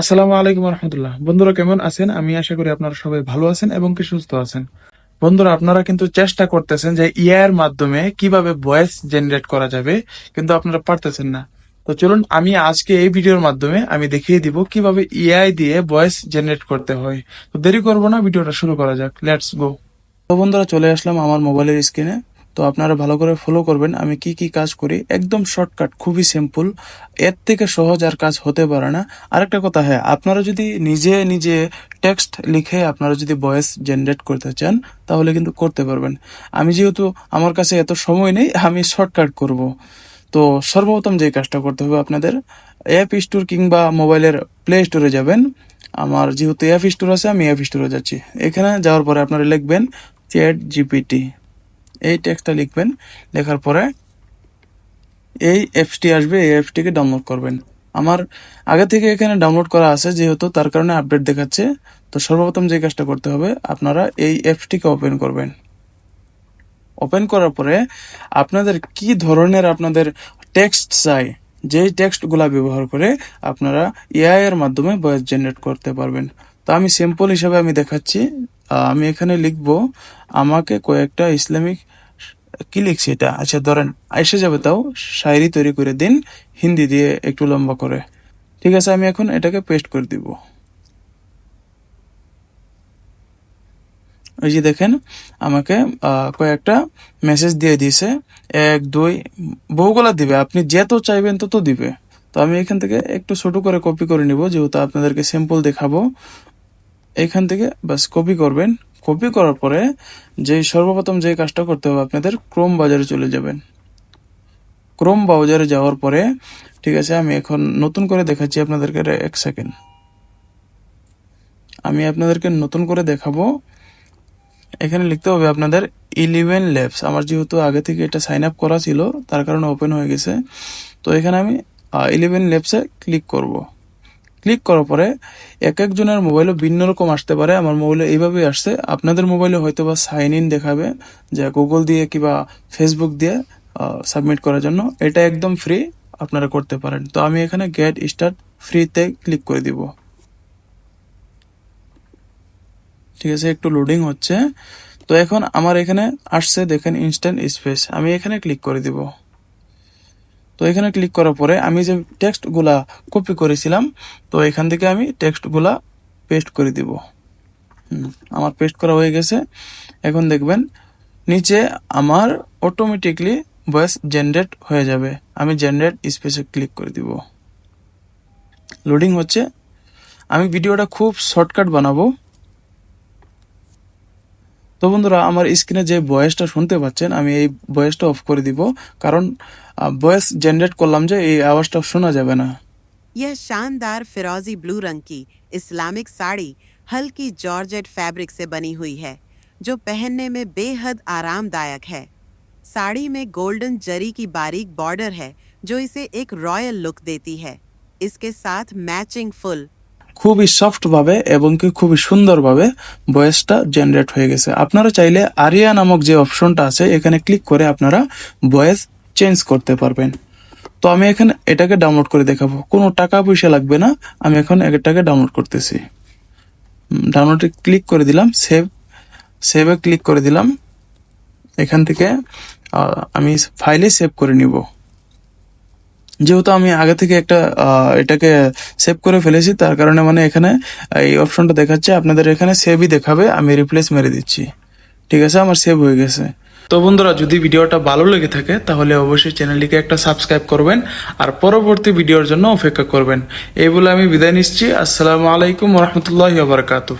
আসসালামু আলাইকুম রহমতুল্লাহ বন্ধুরা কেমন আছেন? আমি আশা করি আপনারা সবাই ভালো আছেন এবং কি সুস্থ আছেন। বন্ধুরা, আপনারা কিন্তু চেষ্টা করতেছেন যে ইআর মাধ্যমে কীভাবে ভয়েস জেনারেট করা যাবে, কিন্তু আপনারা পারতেছেন না। তো চলুন, আমি আজকে এই ভিডিওর মাধ্যমে আমি দেখিয়ে দিব কীভাবে ইআই দিয়ে ভয়েস জেনারেট করতে হয়। তো দেরি করব না, ভিডিওটা শুরু করা যাক। লেটস গো তো বন্ধুরা, চলে আসলাম আমার মোবাইলের স্ক্রিনে তো আপনারা ভালো করে ফলো করবেন। আমি কি কি কাজ করি? একদম শর্টকাট খুবই সিম্পল এর থেকে সহজ আর কাজ হতে পারে না। আরেকটা কথা হ্যাঁ আপনারা যদি নিজে নিজে টেক্সট লিখে আপনারা যদি ভয়েস জেনারেট করতে চান, তাহলে কিন্তু করতে পারবেন। আমি যেহেতু আমার কাছে এত সময় নেই, আমি শর্টকাট করব। তো সর্বপ্রথম যে কাজটা করতে হবে আপনাদের অ্যাপ স্টোর কিংবা মোবাইলের প্লে স্টোরে যাবেন। আমার যেহেতু অ্যাপ স্টোর আছে, আমি অ্যাপ স্টোরে যাচ্ছি। এখানে যাওয়ার পরে আপনারা লিখবেন চ্যাট জিপিটি এই টেক্সটটা লিখবেন, লেখার পরে এই অ্যাপসটি আসবে, এই অ্যাপসটিকে ডাউনলোড করবেন। আমার আগে থেকে এখানে ডাউনলোড করা আছে, যেহেতু তার কারণে আপডেট দেখাচ্ছে, তো সর্বপ্রথম যে কাজটা করতে হবে, আপনারা এই অ্যাপসটিকে ওপেন করবেন। ওপেন করার পরে আপনাদের কি ধরনের আপনাদের টেক্সট চাই, যেই টেক্সটগুলা ব্যবহার করে আপনারা এআই এর মাধ্যমে ভয়েস জেনারেট করতে পারবেন। তো আমি সিম্পল হিসাবে আমি দেখাচ্ছি আমি এখানে লিখব, আমাকে কয়েকটা ইসলামিক, কি লিখছি এটা? আচ্ছা ধরেন, এসে যাবে তাও, শায়রি তৈরি করে দিন, হিন্দি দিয়ে একটু লম্বা করে। ঠিক আছে, আমি এখন এটাকে পেস্ট করে দিব। ওই যে দেখেন, আমাকে কয়েকটা মেসেজ দিয়ে দিয়েছে। এক, দুই, বহুগুলা দিবে। আপনি যত চাইবেন তত দিবে। তো আমি এখান থেকে একটু ছোট করে কপি করে নিব, যেহেতু আপনাদেরকে সিম্পল দেখাবো। এখান থেকে বাস কপি করবেন। কপি করার পরে যে সর্বপ্রথম যে কাজটা করতে হবে, আপনাদের ক্রোম বাজারে চলে যাবেন। ক্রোম ব্রাউজারে যাওয়ার পরে, ঠিক আছে, আমি এখন নতুন করে দেখাচ্ছি আপনাদেরকে এক সেকেন্ড আমি আপনাদেরকে নতুন করে দেখাবো। এখানে লিখতে হবে আপনাদের ইলেভেন ল্যাবস আমার যেহেতু আগে থেকে এটা সাইন আপ করা ছিল, তার কারণে ওপেন হয়ে গেছে। তো এখানে আমি ইলেভেন ল্যাবসে ক্লিক করব। ক্লিক করার পরে এক একজনের মোবাইলে ভিন্ন রকম আসতে পারে। আমার মোবাইলে এইভাবেই আসছে। আপনাদের মোবাইলে হয়তো বা সাইন ইন দেখাবে, যে গুগল দিয়ে কিবা ফেসবুক দিয়ে সাবমিট করার জন্য। এটা একদম ফ্রি আপনারা করতে পারেন। তো আমি এখানে গেট স্টার্ট ফ্রিতে ক্লিক করে দিব। ঠিক আছে, একটু লোডিং হচ্ছে। তো এখন আমার এখানে আসছে, দেখেন ইনস্ট্যান্ট স্পেস আমি এখানে ক্লিক করে দিব। তো এখানে ক্লিক করার পরে আমি যে টেক্সটগুলা কপি করেছিলাম, তো এখান থেকে আমি টেক্সটগুলা পেস্ট করে দিব। আমার পেস্ট করা হয়ে গেছে। এখন দেখবেন, নিচে আমার অটোমেটিকলি ভয়েস জেনারেট হয়ে যাবে। আমি জেনারেট স্পেসে ক্লিক করে দিব। লোডিং হচ্ছে। আমি ভিডিওটা খুব শর্টকাট বানাবো। তো বন্ধুরা আমার স্ক্রিনে যে ভয়েসটা শুনতে পাচ্ছেন আমি এই ভয়েসটা অফ করে দিব কারণ ভয়েস জেনারেট করলাম যে এই আওয়াজটা শোনা যাবে না यह शानदार फिरोजी ब्लू रंग की इस्लामिक साड़ी हल्की जॉर्जेट फैब्रिक से बनी हुई है जो पहनने में बेहद आरामदायक है साड़ी में गोल्डन जरी की बारीक बॉर्डर है जो इसे एक रॉयल लुक देती है इसके साथ मैचिंग फुल খুবই সফট ভাবে এবং কি খুবই সুন্দরভাবে ভয়েসটা জেনারেট হয়ে গেছে। আপনারা চাইলে আরিয়া নামক যে অপশনটা আছে, এখানে ক্লিক করে আপনারা ভয়েস চেঞ্জ করতে পারবেন। তো আমি এখানে এটাকে ডাউনলোড করে দেখাবো। কোনো টাকা পয়সা লাগবে না, আমি এখন এটাকে ডাউনলোড করতেছি। ডাউনলোডে ক্লিক করে দিলাম সেভ সেভে ক্লিক করে দিলাম। এখান থেকে আমি ফাইলে সেভ করে নিব। যেহেতু আমি আগে থেকে একটা এটাকে সেভ করে ফেলেছি, তার কারণে মানে এখানে এই অপশনটা দেখাচ্ছে, আপনাদের এখানে সেভই দেখাবে, আমি রিপ্লেস মেরে দিচ্ছি। ঠিক আছে, আমার সেভ হয়ে গেছে। তো বন্ধুরা, যদি ভিডিওটা ভালো লেগে থাকে, তাহলে অবশ্যই চ্যানেলটিকে একটা সাবস্ক্রাইব করবেন, আর পরবর্তী ভিডিওর জন্য অপেক্ষা করবেন। এই বলে আমি বিদায় নিচ্ছি। আসসালামু আলাইকুম রহমতুল্লাহ বারকাতু